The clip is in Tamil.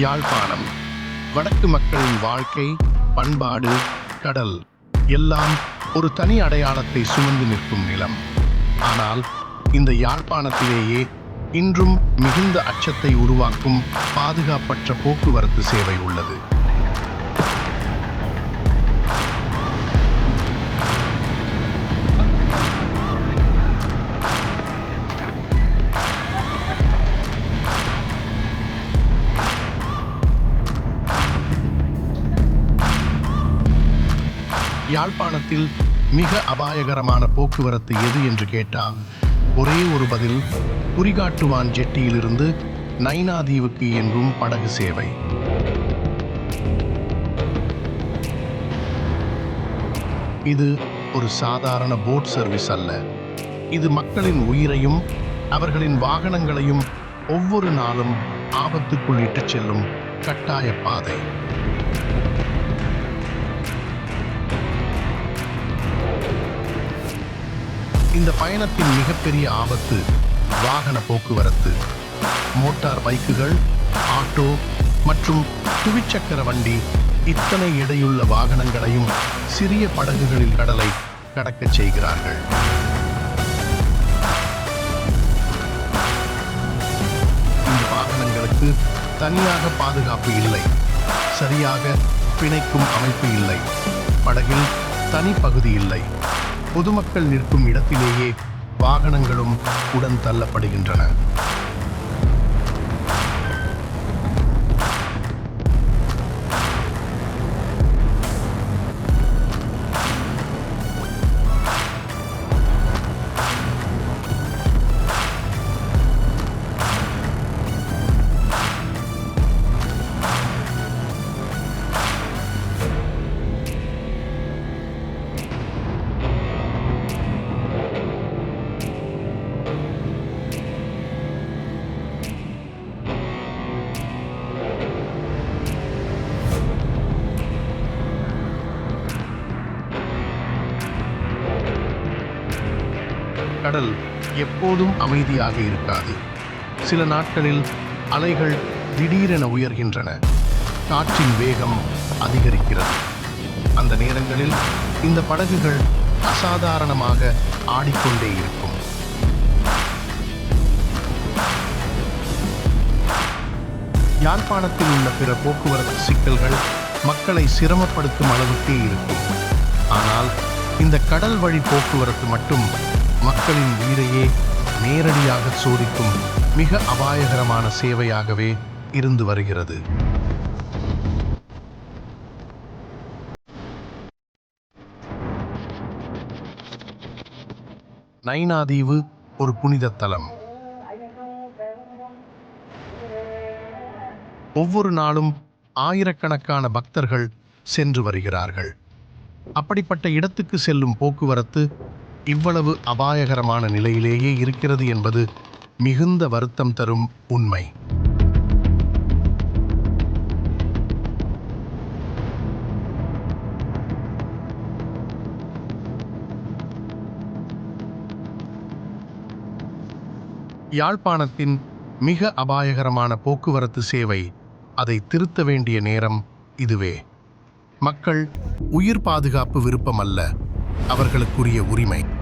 யாழ்ப்பாணம். வடக்கு மக்களின் வாழ்க்கை பண்பாடு கடல் எல்லாம் ஒரு தனி அடையாளத்தை சுமந்து நிற்கும் நிலம். ஆனால் இந்த யாழ்ப்பாணத்திலேயே இன்றும் மிகுந்த அச்சத்தை உருவாக்கும் பாதுகாப்பற்ற போக்குவரத்து சேவை உள்ளது. யாழ்ப்பாணத்தில் மிக அபாயகரமான போக்குவரத்து எது என்று கேட்டால் ஒரே ஒரு பதில் குறிகாட்டுவான் ஜெட்டியிலிருந்து நைனாதீவுக்கு என்றும் படகு சேவை. இது ஒரு சாதாரண போட் சர்வீஸ் அல்ல. இது மக்களின் உயிரையும் அவர்களின் வாகனங்களையும் ஒவ்வொரு நாளும் ஆபத்துக்குள் இட்டுச் செல்லும் கட்டாய பாதை. இந்த பயணத்தின் மிகப்பெரிய ஆபத்து வாகன போக்குவரத்து. மோட்டார் பைக்குகள் ஆட்டோ மற்றும் துவிச்சக்கர வண்டி இத்தனை எடையுள்ள வாகனங்களையும் சிறிய படகுகளில் கடலை கடக்கச் செய்கிறார்கள். இந்த வாகனங்களுக்கு தனியாக பாதுகாப்பு இல்லை. சரியாக பிணைக்கும் அமைப்பு இல்லை. படகில் தனி பகுதி இல்லை. பொதுமக்கள் நிற்கும் இடத்திலேயே வாகனங்களும் உடன் தள்ளப்படுகின்றன. கடல் எப்போதும் அமைதியாக இருக்காது. சில நாட்களில் அலைகள் திடீரென உயர்கின்றன. காற்றின் வேகம் அதிகரிக்கிறது. அந்த நேரங்களில் இந்த படகுகள் அசாதாரணமாக ஆடிக்கொண்டே இருக்கும். யாழ்ப்பாணத்தில் உள்ள பிற போக்குவரத்து சிக்கல்கள் மக்களை சிரமப்படுத்தும் அளவுக்கே இருக்கும். ஆனால் இந்த கடல் வழி போக்குவரத்து மட்டும் மக்களின் உயிரையே நேரடியாக சோதிக்கும் மிக அபாயகரமான சேவையாகவே இருந்து வருகிறது. நைனாதீவு ஒரு புனித தலம். ஒவ்வொரு நாளும் ஆயிரக்கணக்கான பக்தர்கள் சென்று வருகிறார்கள். அப்படிப்பட்ட இடத்துக்கு செல்லும் போக்குவரத்து இவ்வளவு அபாயகரமான நிலையிலேயே இருக்கிறது என்பது மிகுந்த வருத்தம் தரும் உண்மை. யாழ்ப்பாணத்தின் மிக அபாயகரமான போக்குவரத்து சேவை அதை திருத்த வேண்டிய நேரம் இதுவே. மக்கள் உயிர் பாதுகாப்பு விருப்பம் அல்ல அவர்களுக்குரிய உரிமை.